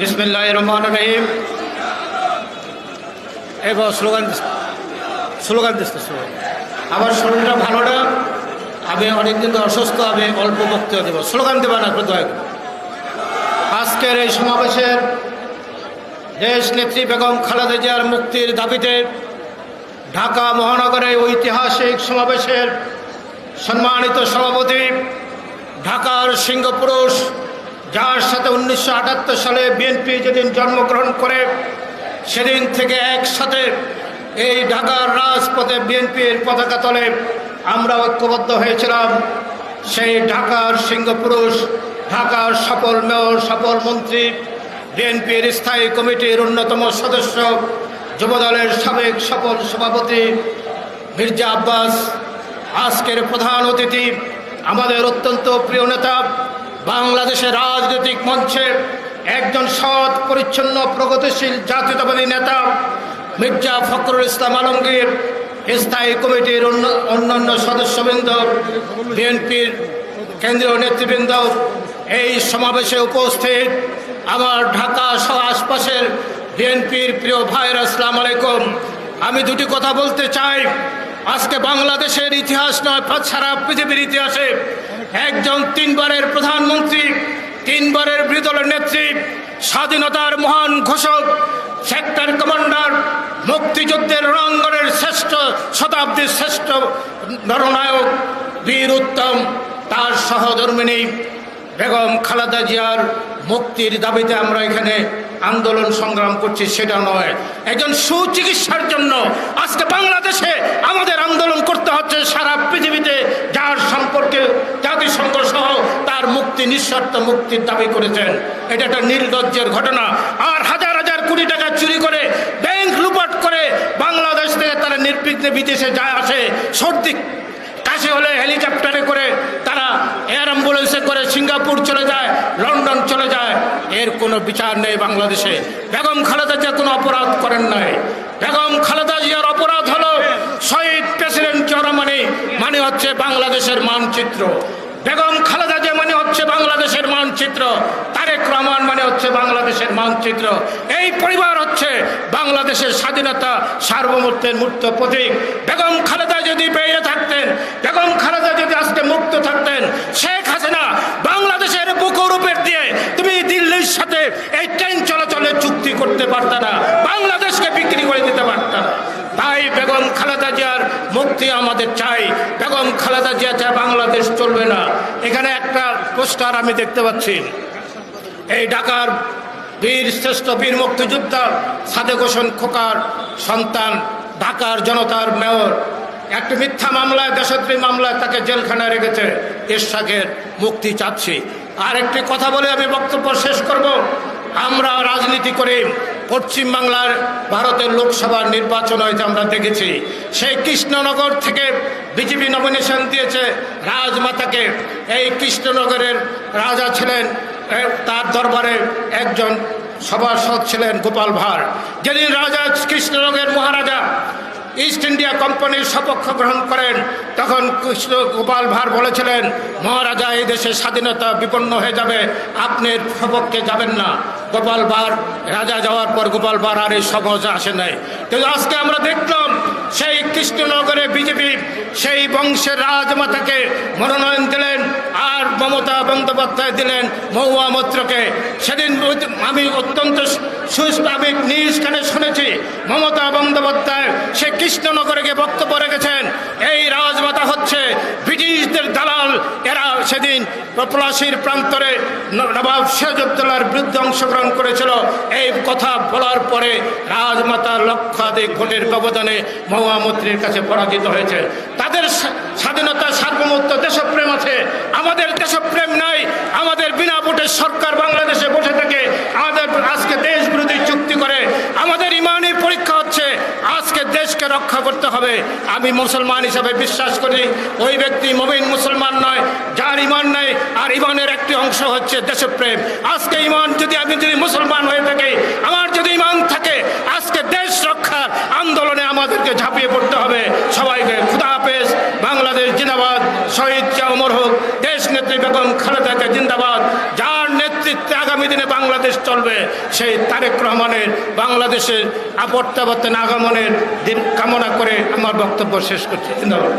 বিসমিল্লাহ রহমান রহিম এবার slogan slogan দিচ্ছে স্লোগান আমার শরীরটা ভালো না, আমি অনেকদিন অসুস্থ, আমি অল্প বক্তব্য দেবো। স্লোগান দেবেন না দয়া করে। আজকের এই সমাবেশের দেশ নেত্রী বেগম খালেদা জিয়ার মুক্তির দাবিতে ঢাকা মহানগরে ঐতিহাসিক সমাবেশের সম্মানিত সভাপতি ঢাকার সিংহপুরুষ যার সাথে উনিশশো আটাত্তর সালে বিএনপি যেদিন জন্মগ্রহণ করে, সেদিন থেকে একসাথে এই ঢাকার রাজপথে বিএনপির পতাকা তলে আমরা ঐক্যবদ্ধ হয়েছিলাম। সেই ঢাকার সিংহপুরুষ, ঢাকার সফল মেয়র, সফল মন্ত্রী, বিএনপির স্থায়ী কমিটির অন্যতম সদস্য, যুবদলের সাবেক সফল সভাপতি মির্জা আব্বাস, আজকের প্রধান অতিথি, আমাদের অত্যন্ত প্রিয় নেতা বাংলাদেশের রাজনৈতিক মঞ্চে একজন সৎ, পরিচ্ছন্ন, প্রগতিশীল জাতীয়তাবাদী নেতা মির্জা ফখরুল ইসলাম আলমগীর, স্থায়ী কমিটির অন্য, অন্যান্য সদস্যবৃন্দ, বিএনপির কেন্দ্রীয় নেতৃবৃন্দ এই সমাবেশে উপস্থিত আমার ঢাকা সহ আশপাশের বিএনপির প্রিয় ভাইয়ের, আসসালাম আলাইকুম। আমি দুটি কথা বলতে চাই। আজকে বাংলাদেশের ইতিহাস নয় সারা পৃথিবীর ইতিহাসে একজন তিনবারের প্রধানমন্ত্রী, তিনবারের বিরোধী নেত্রী, স্বাধীনতার মহান ঘোষক সেক্টর কমান্ডার মুক্তিযুদ্ধের রণাঙ্গনের শ্রেষ্ঠ, শতাব্দীর শ্রেষ্ঠ নরনায়ক বীর উত্তম, তার সহধর্মিনী বেগম খালেদা জিয়ার মুক্তির দাবিতে আমরা এখানে আন্দোলন সংগ্রাম করছি, সেটা নয়। একজন সুচিকিৎসার জন্য আজকে বাংলাদেশে আমাদের আন্দোলন করতে হচ্ছে সারা পৃথিবীতে, যার সম্পর্কে জাতিসংঘ সহ তার মুক্তি, নিঃশর্ত মুক্তির দাবি করেছেন। এটা একটা নির্লজ্জের ঘটনা। আর হাজার হাজার কোটি টাকা চুরি করে ব্যাংক লুপাট করে বাংলাদেশ থেকে তারা নির্বিঘ্নে বিদেশে যায় আসে, সর্দি কাশি হলে হেলিকপ্টারে করে তারা এয়ার অ্যাম্বুলেন্সে করে সিঙ্গাপুর চলে যায় লন্ডন চলে যায় এর কোনো বিচার নেই বাংলাদেশে। বেগম খালেদা জিয়া কোনো অপরাধ করেন নাই। বেগম খালেদা জিয়ার অপরাধ হলো শহীদ প্রেসিডেন্ট চরমানি মানে হচ্ছে বাংলাদেশের মানচিত্র। বেগম খালেদা জিয়া মানে হচ্ছে বাংলাদেশের মানচিত্র। তারেক রহমান মানে হচ্ছে বাংলাদেশের মানচিত্র। এই পরিবার হচ্ছে বাংলাদেশের স্বাধীনতা সার্বভৌমত্বের মূর্ত প্রতীক। বেগম খালেদা যদি বেঁচে থাকতেন, বেগম খালেদা যদি আজকে মুক্ত থাকতেন, শেখ হাসিনা বাংলাদেশের বুকুর উপর দিয়ে তুমি দিল্লির সাথে এই ট্রেন চলাচলের চুক্তি করতে পারতা না, বাংলাদেশকে বিক্রি করে দিতে পারতা না। তাই বেগম খালেদা জিয়ার মুক্তি আমাদের চাই। বেগম খালেদা জিয়া চায় বাংলাদেশ চলবে না। এখানে একটা পোস্টার আমি দেখতে পাচ্ছি। এই ঢাকার বীর শ্রেষ্ঠ বীর মুক্তিযোদ্ধা সাদেক হোসেন খোকার সন্তান, ঢাকার জনতার মেয়র। একটি মিথ্যা মামলায় দেশত্রী মামলায় তাকে জেলখানায় রেখেছে। এরশাকের মুক্তি চাচ্ছি। আর একটি কথা বলে আমি বক্তব্য শেষ করব। আমরা রাজনীতি করি। পশ্চিম বাংলার ভারতের লোকসভার নির্বাচন হয়েছে আমরা দেখেছি। সেই কৃষ্ণনগর থেকে বিজেপি নমিনেশন দিয়েছে রাজমাতাকে। এই কৃষ্ণনগরের রাজা ছিলেন তার দরবারে একজন সভাসদ ছিলেন গোপাল ভাঁড়। যেদিন রাজা কৃষ্ণনগরের মহারাজা ইস্ট ইন্ডিয়া কোম্পানির সপক্ষ গ্রহণ করেন, তখন কৃষ্ণ গোপাল ভাঁড় বলেছিলেন, মহারাজা, এই দেশের স্বাধীনতা বিপন্ন হয়ে যাবে, আপনি সপক্ষে যাবেন না। গোপাল ভাঁড়, রাজা যাওয়ার পর গোপাল ভাঁড় আর এই সমাজে আসে নাই। কিন্তু আজকে আমরা দেখলাম সেই কৃষ্ণনগরে বিজেপি সেই বংশের রাজমাতাকে মনোনয়ন দিলেন আর মমতা বন্দ্যোপাধ্যায় দিলেন মহুয়া মৈত্রকে সেদিন আমি অত্যন্ত আমি নিজ কানে শুনেছি মমতা বন্দ্যোপাধ্যায় সে কৃষ্ণনগরে গিয়ে বক্তব্য রেখেছেন, এই রাজমাতা সেদিন পলাশির প্রান্তরে নবাব সিরাজউদ্দৌলার বিরুদ্ধে অংশগ্রহণ করেছিল। এই কথা বলার পরে রাজমাতা লক্ষাধিক ভোটের ব্যবধানে মহামন্ত্রীর কাছে পরাজিত হয়েছে। তাদের স্বা- স্বাধীনতা সার্বভৌমত্ব দেশপ্রেম আছে। আমাদের দেশপ্রেম নাই। আমাদের বিনা ভোটের সরকার বাংলাদেশে বসে থেকে আমাদের আজকে দেশ বিরোধী চুক্তি করে। আমাদের ইমানই পরীক্ষা হচ্ছে, আজকে দেশকে রক্ষা করতে হবে। আমি মুসলমান হিসাবে বিশ্বাস করি, ওই ব্যক্তি মমিন মুসলমান নয়। আর ইমানের একটি অংশ হচ্ছে দেশপ্রেম। আজকে ইমান যদি আমি যদি মুসলমান হয়ে থাকি, আমার যদি ইমান থাকে, আজকে দেশ রক্ষার আন্দোলনে আমাদেরকে ঝাঁপিয়ে পড়তে হবে। সবাইকে খুদা হাফেজ, বাংলাদেশ জিন্দাবাদ, শহীদ জিয়া অমর হোক, দেশ নেত্রী বেগম খালেদাকে জিন্দাবাদ, যার নেতৃত্বে আগামী দিনে বাংলাদেশ চলবে, সেই তারেক রহমানের, বাংলাদেশের আপত্তাবর্তন আগমনের দিন কামনা করে আমার বক্তব্য শেষ করছি। ধন্যবাদ।